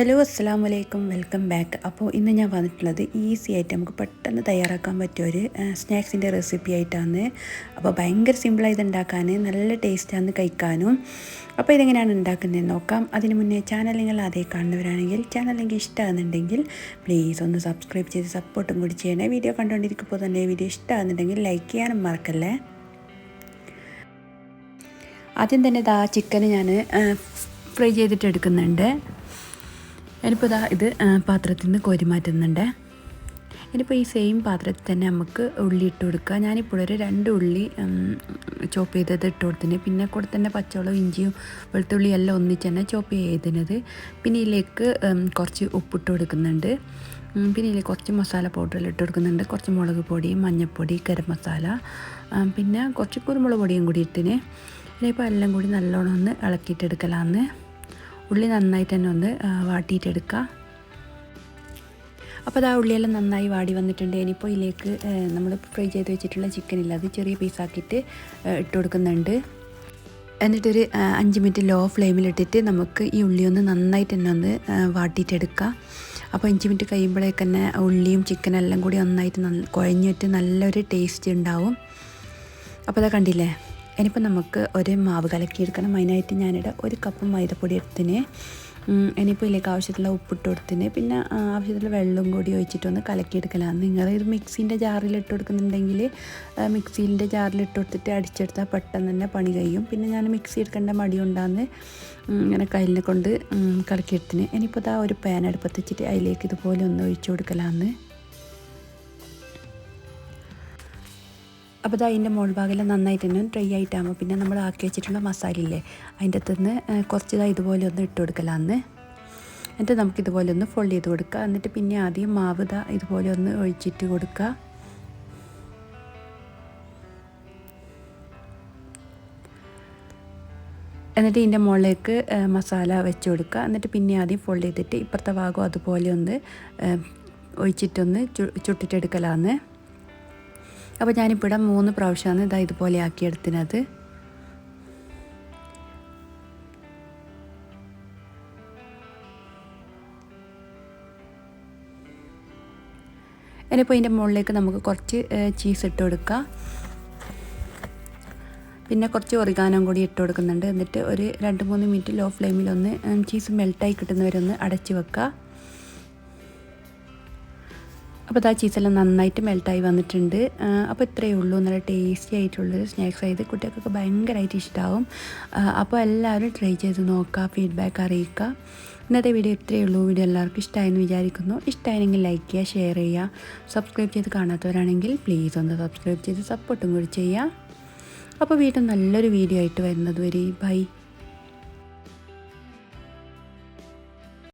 Hello അസ്സാം വലൈക്കും welcome back. അപ്പോൾ ഇന്ന് ഞാൻ വന്നിട്ടുള്ളത് ഈസി ആയിട്ട് നമുക്ക് പെട്ടെന്ന് തയ്യാറാക്കാൻ പറ്റിയ ഒരു സ്നാക്സിന്റെ റെസിപ്പി ആയിട്ടാണ്. അപ്പോൾ ഭയങ്കര സിമ്പിളായി ഇത് ഉണ്ടാക്കാൻ നല്ല ടേസ്റ്റാണ് കഴിക്കാനും. അപ്പോൾ ഇതെങ്ങനെയാണ് ഉണ്ടാക്കുന്നതെന്ന് നോക്കാം. അതിന് മുന്നേ ചാനൽ നിങ്ങൾ അതേ കാണുന്നവരാണെങ്കിൽ ചാനൽ നിങ്ങൾക്ക് ഇഷ്ടമാകുന്നുണ്ടെങ്കിൽ പ്ലീസ് ഒന്ന് സബ്സ്ക്രൈബ് ചെയ്ത് സപ്പോർട്ടും കൂടി ചെയ്യണേ. വീഡിയോ കണ്ടുകൊണ്ടിരിക്കുമ്പോൾ തന്നെ വീഡിയോ ഇഷ്ടമാകുന്നുണ്ടെങ്കിൽ ലൈക്ക് ചെയ്യാനും മറക്കല്ലേ? ആദ്യം തന്നെ ഇതാ ചിക്കന് ഞാൻ ഫ്രൈ ചെയ്തിട്ട് എടുക്കുന്നുണ്ട് ഞാനിപ്പോൾ ഇതാ ഇത് പാത്രത്തിൽ നിന്ന് കോരി മാറ്റുന്നുണ്ട്. ഇനിയിപ്പോൾ ഈ സെയിം പാത്രത്തിൽ തന്നെ നമുക്ക് ഉള്ളി ഇട്ട് കൊടുക്കുക. ഞാനിപ്പോൾ ഒരു രണ്ട് ഉള്ളി ചോപ്പ് ചെയ്തത് ഇട്ട് കൊടുത്തിന്. പിന്നെ കൂടെ തന്നെ പച്ചവളം ഇഞ്ചിയും വെളുത്തുള്ളി എല്ലാം ഒന്നിച്ച് തന്നെ ചോപ്പ് ചെയ്തിരുന്നത് പിന്നെ ഇതിലേക്ക് കുറച്ച് ഉപ്പിട്ട് കൊടുക്കുന്നുണ്ട്. പിന്നെ ഇതിൽ കുറച്ച് മസാല പൗഡറിൽ ഇട്ട് കൊടുക്കുന്നുണ്ട്. കുറച്ച് മുളക് പൊടി മഞ്ഞൾപ്പൊടി ഗരം മസാല പിന്നെ കുറച്ച് കുരുമുളക് പൊടിയും കൂടി ഇട്ടിന്. ഇനിയിപ്പോൾ എല്ലാം കൂടി നല്ലോണം ഒന്ന് ഇളക്കിയിട്ടെടുക്കലാന്ന് ഉള്ളി നന്നായിട്ട് തന്നെ ഒന്ന് വാട്ടിയിട്ടെടുക്കുക അപ്പോൾ അതാ ഉള്ളിയെല്ലാം നന്നായി വാടി വന്നിട്ടുണ്ട്. ഇനിയിപ്പോൾ ഇതിലേക്ക് നമ്മൾ ഫ്രൈ ചെയ്ത് വെച്ചിട്ടുള്ള ചിക്കനില്ല അത് ചെറിയ പീസാക്കിയിട്ട് ഇട്ട് കൊടുക്കുന്നുണ്ട് എന്നിട്ടൊരു അഞ്ച് മിനിറ്റ് ലോ ഫ്ലെയിമിലിട്ടിട്ട് നമുക്ക് ഈ ഉള്ളി ഒന്ന് നന്നായിട്ട് തന്നെ ഒന്ന് വാട്ടിയിട്ടെടുക്കാം. അപ്പോൾ അഞ്ച് മിനിറ്റ് കഴിയുമ്പോഴേക്ക് തന്നെ ഉള്ളിയും ചിക്കനെല്ലാം കൂടി ഒന്നായിട്ട് നല്ല കുഴഞ്ഞിട്ട് നല്ലൊരു ടേസ്റ്റ് ഉണ്ടാവും. അപ്പോൾ അതാ കണ്ടില്ലേ? ഇനിയിപ്പോൾ നമുക്ക് ഒരു മാവ് കലക്കിയെടുക്കണം അതിനായിട്ട് ഞാനിവിടെ ഒരു കപ്പ് മൈദപ്പൊടി എടുത്തിന്. ഇനിയിപ്പോൾ ഇതിലേക്ക് ആവശ്യത്തിലുള്ള ഉപ്പിട്ട് കൊടുത്തിന്. പിന്നെ ആവശ്യത്തിലുള്ള വെള്ളം കൂടി ഒഴിച്ചിട്ട് ഒഴിച്ചിട്ടൊന്ന് കലക്കിയെടുക്കലാണ് നിങ്ങൾ ഇത് മിക്സീന്റെ ജാറിൽ ഇട്ട് കൊടുക്കുന്നുണ്ടെങ്കിൽ മിക്സീന്റെ ജാറിൽ ഇട്ട് കൊടുത്തിട്ട് അടിച്ചെടുത്താൽ പെട്ടെന്ന് തന്നെ പണി കഴിയും. പിന്നെ ഞാൻ മിക്സി എടുക്കേണ്ട മടി ഉണ്ടാന്ന് ഇങ്ങനെ കയ്യിനെ കൊണ്ട് കലക്കിയെടുത്തിന് ഇനിയിപ്പോൾ ഇതാ ഒരു പാൻ അടുപ്പത്ത് വെച്ചിട്ട് അതിലേക്ക് ഇതുപോലെ ഒന്ന് ഒഴിച്ചു കൊടുക്കലാന്ന്. അപ്പോൾ ഇത് അതിന്റെ മുകൾ ഭാഗമെല്ലാം നന്നായിട്ട് തന്നെ ഡ്രൈ ആയിട്ടാകുമ്പോൾ പിന്നെ നമ്മൾ ആക്കി വെച്ചിട്ടുള്ള മസാല ഇല്ലേ അതിന്റെ അകത്തുനിന്ന് കുറച്ച് ഇതാ ഇതുപോലെ ഒന്ന് ഇട്ട് കൊടുക്കലാന്ന് എന്നിട്ട് നമുക്ക് ഇതുപോലെ ഒന്ന് ഫോൾഡ് ചെയ്ത് കൊടുക്കുക എന്നിട്ട് പിന്നെ ആദ്യം മാവ് ഇതാ ഇതുപോലെ ഒന്ന് ഒഴിച്ചിട്ട് കൊടുക്കുക എന്നിട്ട് ഇതിന്റെ മുകളിലേക്ക് മസാല വെച്ച് കൊടുക്കുക എന്നിട്ട് പിന്നെ ആദ്യം ഫോൾഡ് ചെയ്തിട്ട് ഇപ്പുറത്തെ ഭാഗം അതുപോലെ ഒന്ന് ഒഴിച്ചിട്ടൊന്ന് ചു ചുട്ടിട്ടെടുക്കലാന്ന്. അപ്പോൾ ഞാനിപ്പിടെ മൂന്ന് പ്രാവശ്യമാണ് ഇതാ ഇതുപോലെ ആക്കിയെടുത്തിനത്. ഇനിയിപ്പോൾ ഇതിന്റെ മുകളിലേക്ക് നമുക്ക് കുറച്ച് ചീസ് ഇട്ട് കൊടുക്കാം. പിന്നെ കുറച്ച് ഒറിഗാനം കൂടി ഇട്ട് കൊടുക്കുന്നുണ്ട്. എന്നിട്ട് ഒരു രണ്ട് മൂന്ന് മിനിറ്റ് ലോ ഫ്ലെയിമിലൊന്ന് ചീസ് മെൽട്ടായി കിട്ടുന്നവരൊന്ന് അടച്ച് വെക്കുക അപ്പോൾ ആ ചീസെല്ലാം നന്നായിട്ട് മെൽട്ടായി വന്നിട്ടുണ്ട്. അപ്പോൾ ഇത്രയേ ഉള്ളൂ. നല്ല ടേസ്റ്റി ആയിട്ടുള്ളൊരു സ്നാക്സ് ആയത് കുട്ടികൾക്കൊക്കെ ഭയങ്കരമായിട്ട് ഇഷ്ടമാവും അപ്പോൾ എല്ലാവരും ട്രൈ ചെയ്ത് നോക്കുക ഫീഡ്ബാക്ക് അറിയിക്കുക. ഇന്നത്തെ വീഡിയോ ഇത്രയേ ഉള്ളൂ. വീഡിയോ എല്ലാവർക്കും ഇഷ്ടമായെന്ന് വിചാരിക്കുന്നു. ഇഷ്ടമായെങ്കിൽ ലൈക്ക് ചെയ്യുക ഷെയർ ചെയ്യുക. സബ്സ്ക്രൈബ് ചെയ്ത് കാണാത്തവരാണെങ്കിൽ പ്ലീസ് ഒന്ന് സബ്സ്ക്രൈബ് ചെയ്ത് സപ്പോർട്ടും കൂടി ചെയ്യുക. അപ്പോൾ വീണ്ടും നല്ലൊരു വീഡിയോ ആയിട്ട് വരുന്നത് വരെ. ബൈ